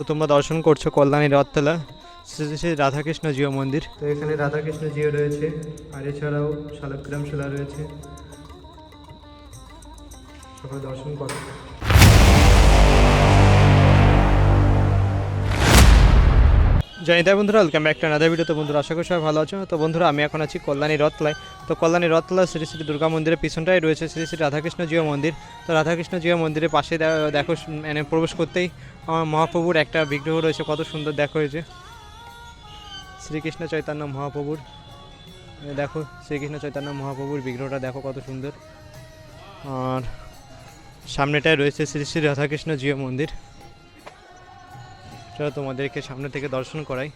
তো তোমরা দর্শন করছ কল্যাণী রথতলা, শ্রী রাধাকৃষ্ণ জিও মন্দির। তো এখানে রাধাকৃষ্ণ জিও রয়েছে, আর এছাড়াও শালগ্রাম শিলা রয়েছে। সবাই দর্শন করো। জয়িতা বন্ধুরা welcome back to another video তো বন্ধুরা, আশা করি সবাই ভালো আছো। তো বন্ধুরা, আমি এখন আছি কল্যাণী রথতলায় তো কল্যাণী রথতলা শ্রী শ্রী দুর্গা মন্দিরের পিছনটাই রয়েছে শ্রী শ্রী রাধাকৃষ্ণ জিও মন্দির। তো রাধাকৃষ্ণ জিও মন্দিরের পাশে দেখো মানে প্রবেশ করতেই আমার মহাপ্রভুর একটা বিগ্রহ রয়েছে, কত সুন্দর দেখো হয়েছে। শ্রীকৃষ্ণ চৈতন্য মহাপ্রভুর। দেখো, শ্রীকৃষ্ণ চৈতন্য মহাপ্রভুর বিগ্রহটা দেখো কত সুন্দর। আর সামনেটায় রয়েছে শ্রী শ্রী রাধাকৃষ্ণ জিও মন্দির। চলো তোমাদেরকে সামনে থেকে দর্শন করাই।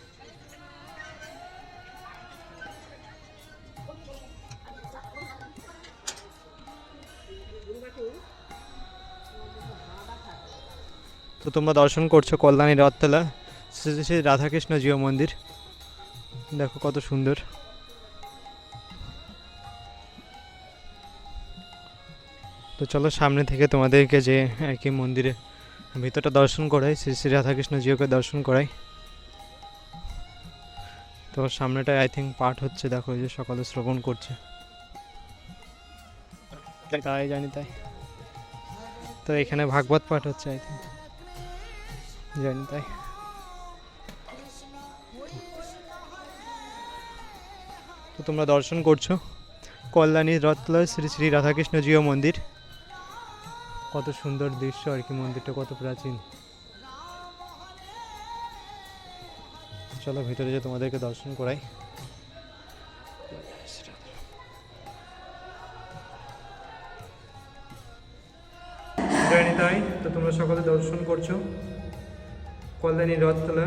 তো তোমরা দর্শন করছ কল্যাণী রথতলা, শ্রী রাধাকৃষ্ণ জিও মন্দির। দেখো কত সুন্দর। তো চলো সামনে থেকে তোমাদেরকে যে কি মন্দিরে ভিতরটা দর্শন করাই শ্রী শ্রী রাধাকৃষ্ণ জিওকে দর্শন করাই। তো সামনেটায় আই থিঙ্ক পাঠ হচ্ছে দেখো এই যে সকালে শ্রবণ করছে। তাই? জানি তাই। তো এখানে ভাগবত পাঠ হচ্ছে আই থিঙ্ক জানি তাই। তো তোমরা দর্শন করছ। কল্যাণী রত্তলা শ্রী শ্রী রাধাকৃষ্ণ জিও মন্দির। কত সুন্দর দৃশ্য আর কি মন্দিরটা কত প্রাচীন। চলো ভিতরে যে তোমাদেরকে দর্শন করাই। নিতাই তো তোমরা সকলে দর্শন করছ। কল্যাণী রথতলা,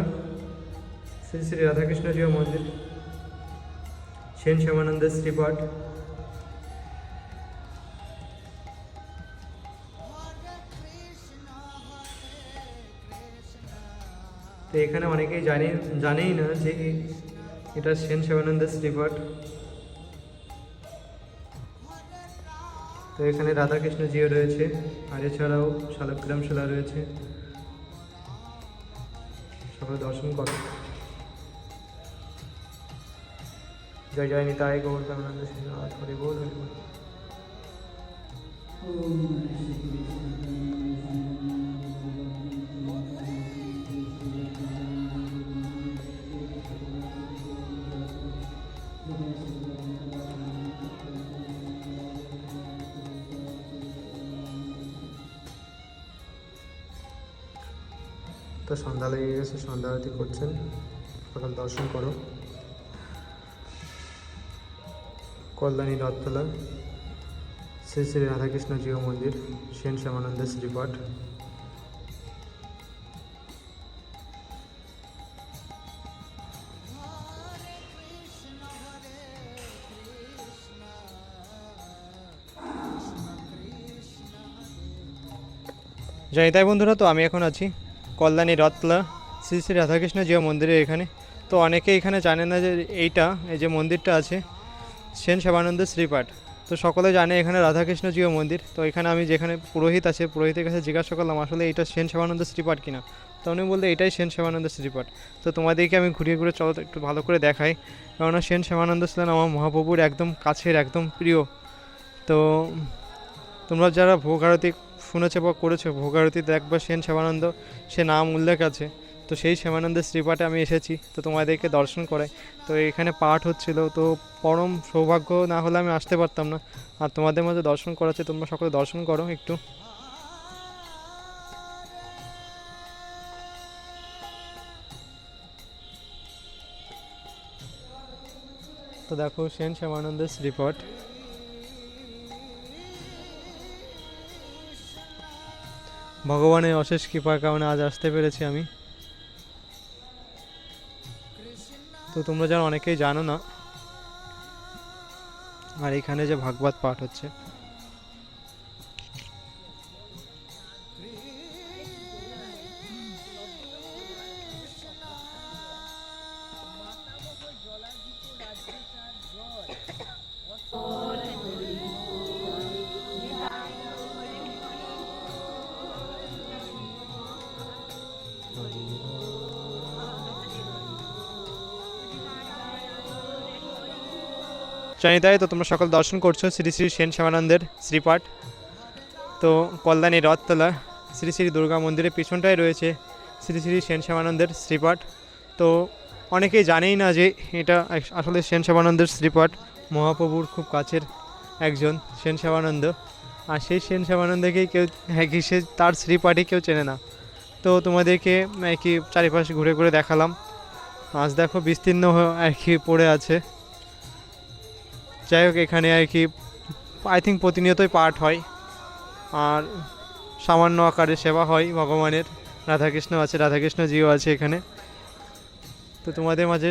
শ্রী শ্রী রাধাকৃষ্ণ জিও মন্দির, সেন শ্যামানন্দ শ্রীপাঠ এখানে অনেকেই জানে, জানেই না যে এটা সেন শিবানন্দ শ্রীপাঠ তো এখানে রাধাকৃষ্ণ জিও রয়েছে, আর এছাড়াও শালগ্রাম শিলা রয়েছে। সকলে দর্শন করো। জয় জয় নিতাই গৌর প্রেমানন্দ শ্রীনাথ হরি বল তো সন্ধ্যা লেগে গেছে সন্ধ্যা আরতি করছেন। সকাল দর্শন করো। কল্যাণী রথতলা, শ্রী শ্রী রাধাকৃষ্ণ জিও মন্দির, সেন শ্যামানন্দ শ্রীপাঠ জয়। তাই বন্ধুরা, তো আমি এখন আছি কল্যাণী রথতলা শ্রী শ্রী রাধাকৃষ্ণ জিও মন্দিরের এখানে। তো অনেকে এখানে জানে না যে এইটা, এই যে মন্দিরটা আছে, সেন সেবানন্দ শ্রীপাঠ। তো সকলে জানে এখানে রাধাকৃষ্ণ জিও মন্দির। তো এখানে আমি যেখানে পুরোহিত আছে, পুরোহিতের কাছে জিজ্ঞাসা করলাম, আসলে এটা সেন সেবানন্দ শ্রীপাঠ কিনা? তো উনি বললে এটাই সেন সেবানন্দ শ্রীপাঠ। তো তোমাদেরকে আমি ঘুরিয়ে ঘুরে চলো একটু ভালো করে দেখাই। কেননা সেন সেবানন্দ ছিলেন আমার মহাপ্রভুর একদম কাছের, একদম প্রিয়। তো তোমরা যারা ভোগ আরতি শুনেছো বা করেছে ভোগ আরতিতে একবার সেন সেবানন্দ সে নাম উল্লেখ আছে। তো সেই শ্যামানন্দের শ্রীপাঠে আমি এসেছি, তো তোমাদেরকে দর্শন করাই। তো এখানে পাঠ হচ্ছিল, তো পরম সৌভাগ্য না হলে আমি আসতে পারতাম না। আর তোমাদের মধ্যে দর্শন করাচ্ছে, তোমরা সকলে দর্শন করো একটু। তো দেখো, সেন শ্যামানন্দের শ্রীপাঠ। ভগবানের অশেষ কৃপার কারণে আজ আসতে পেরেছি আমি। তো তোমরা যারা অনেকেই জানো না, আর এখানে যে ভাগবত পাঠ হচ্ছে। জয়নিতায় তো তোমরা সকল দর্শন করছ শ্রী শ্রী সেন শ্যামানন্দের শ্রীপাঠ। তো কল্যাণী রথতলা, শ্রী শ্রী দুর্গা মন্দিরের পিছনটায় রয়েছে শ্রী শ্রী সেন শ্যামানন্দের শ্রীপাঠ। তো অনেকেই জানেই না যে এটা আসলে সেন শ্যামানন্দের শ্রীপাঠ। মহাপ্রভুর খুব কাছের একজন সেন শ্যামানন্দ। আর সেই সেন শ্যামানন্দকেই কেউ হ্যাঁ কি সে তার শ্রীপাঠই কেউ চেনে না। তো তোমাদেরকে আর কি চারিপাশে ঘুরে ঘুরে দেখালাম। আজ দেখো বিস্তীর্ণ হয়ে আর কি পড়ে আছে। যাই হোক, এখানে আর কি আই থিঙ্ক প্রতিনিয়তই পাঠ হয়। আর সামান্য আকারে সেবা হয় ভগবানের। রাধাকৃষ্ণ আছে রাধাকৃষ্ণজিও আছে এখানে। তো তোমাদের মাঝে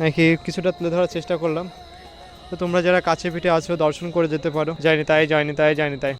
নাকি কিছুটা তুলে ধরার চেষ্টা করলাম। তো তোমরা যারা কাছে পিঠে আছো, দর্শন করে যেতে পারো। যায়নি তাই যায়নি তাই যায়নি তাই।